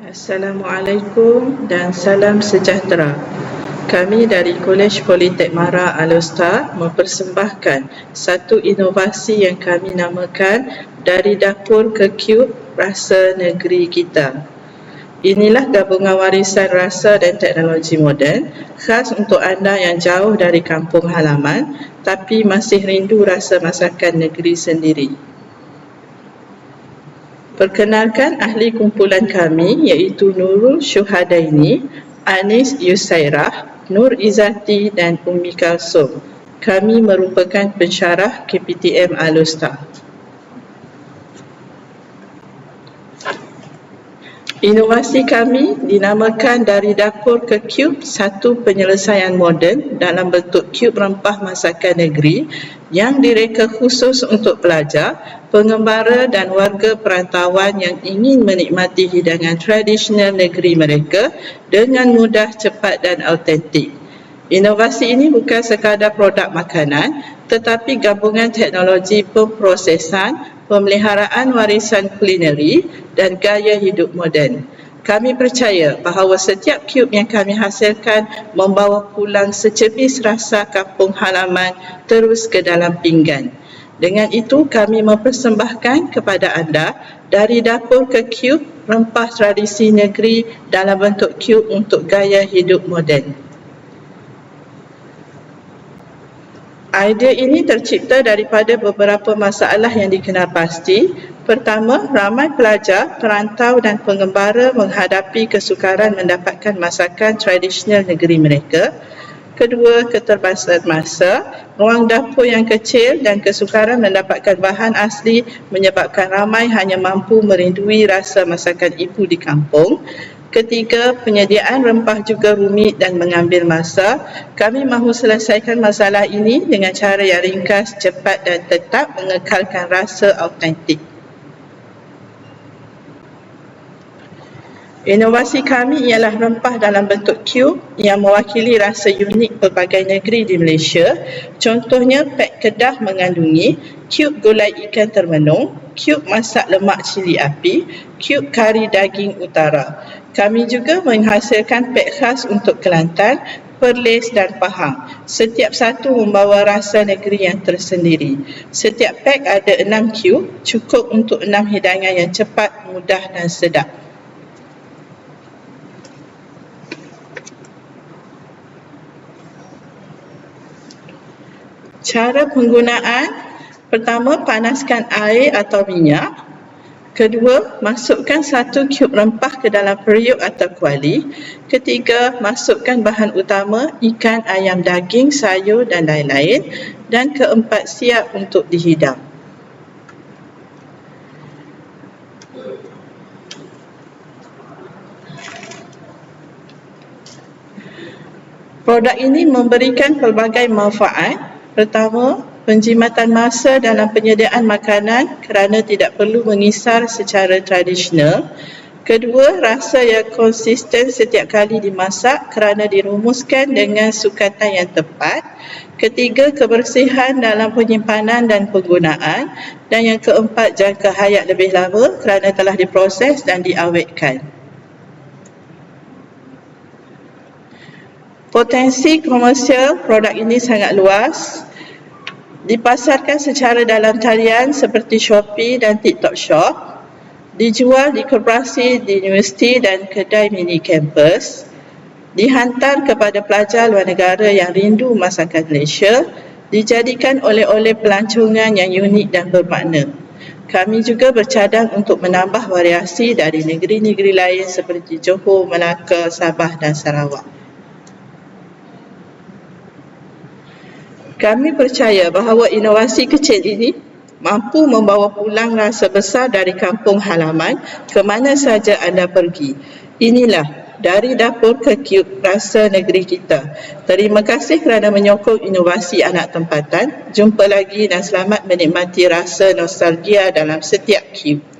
Assalamualaikum dan salam sejahtera. Kami dari Kolej Politek Mara Alostar mempersembahkan satu inovasi yang kami namakan dari dapur ke cube rasa negeri kita. Inilah gabungan warisan rasa dan teknologi moden khas untuk anda yang jauh dari kampung halaman tapi masih rindu rasa masakan negeri sendiri. Perkenalkan ahli kumpulan kami iaitu Nurul Syuhadaini, Anis Yusairah, Nur Izati dan Umi Kalsum. Kami merupakan pensyarah KPTM Alustar. Inovasi kami dinamakan dari dapur ke cube satu penyelesaian moden dalam bentuk cube rempah masakan negeri yang direka khusus untuk pelajar, pengembara dan warga perantauan yang ingin menikmati hidangan tradisional negeri mereka dengan mudah, cepat dan autentik. Inovasi ini bukan sekadar produk makanan tetapi gabungan teknologi pemprosesan pemeliharaan warisan kulineri dan gaya hidup moden. Kami percaya bahawa setiap cube yang kami hasilkan membawa pulang secebis rasa kampung halaman terus ke dalam pinggan. Dengan itu kami mempersembahkan kepada anda dari dapur ke cube rempah tradisi negeri dalam bentuk cube untuk gaya hidup moden. Idea ini tercipta daripada beberapa masalah yang dikenal pasti. Pertama, ramai pelajar, perantau dan pengembara menghadapi kesukaran mendapatkan masakan tradisional negeri mereka. Kedua, keterbatasan masa, ruang dapur yang kecil dan kesukaran mendapatkan bahan asli menyebabkan ramai hanya mampu merindui rasa masakan ibu di kampung. Ketiga, penyediaan rempah juga rumit dan mengambil masa. Kami mahu selesaikan masalah ini dengan cara yang ringkas, cepat dan tetap mengekalkan rasa autentik. Inovasi kami ialah rempah dalam bentuk cube yang mewakili rasa unik pelbagai negeri di Malaysia. Contohnya, pek kedah mengandungi cube gulai ikan termenung, cube masak lemak cili api, cube kari daging utara. Kami juga menghasilkan pek khas untuk Kelantan, Perlis dan Pahang. Setiap satu membawa rasa negeri yang tersendiri. Setiap pek ada enam cube, cukup untuk enam hidangan yang cepat, mudah dan sedap. Cara penggunaan Pertama, panaskan air atau minyak Kedua, masukkan satu cube rempah ke dalam periuk atau kuali. Ketiga, masukkan bahan utama ikan, ayam, daging, sayur dan lain-lain. Dan keempat, siap untuk dihidang. Produk ini memberikan pelbagai manfaat. Pertama, penjimatan masa dalam penyediaan makanan kerana tidak perlu mengisar secara tradisional. Kedua, rasa yang konsisten setiap kali dimasak kerana dirumuskan dengan sukatan yang tepat. Ketiga, kebersihan dalam penyimpanan dan penggunaan. Dan yang keempat, jangka hayat lebih lama kerana telah diproses dan diawetkan. Potensi komersial produk ini sangat luas dipasarkan secara dalam talian seperti Shopee dan TikTok Shop, dijual di koperasi di universiti dan kedai mini campus, dihantar kepada pelajar luar negara yang rindu masakan Malaysia, dijadikan oleh-oleh pelancongan yang unik dan bermakna. Kami juga bercadang untuk menambah variasi dari negeri-negeri lain seperti Johor, Melaka, Sabah dan Sarawak. Kami percaya bahawa inovasi kecil ini mampu membawa pulang rasa besar dari kampung halaman ke mana saja anda pergi. Inilah dari dapur ke cube rasa negeri kita. Terima kasih kerana menyokong inovasi anak tempatan. Jumpa lagi dan selamat menikmati rasa nostalgia dalam setiap cube.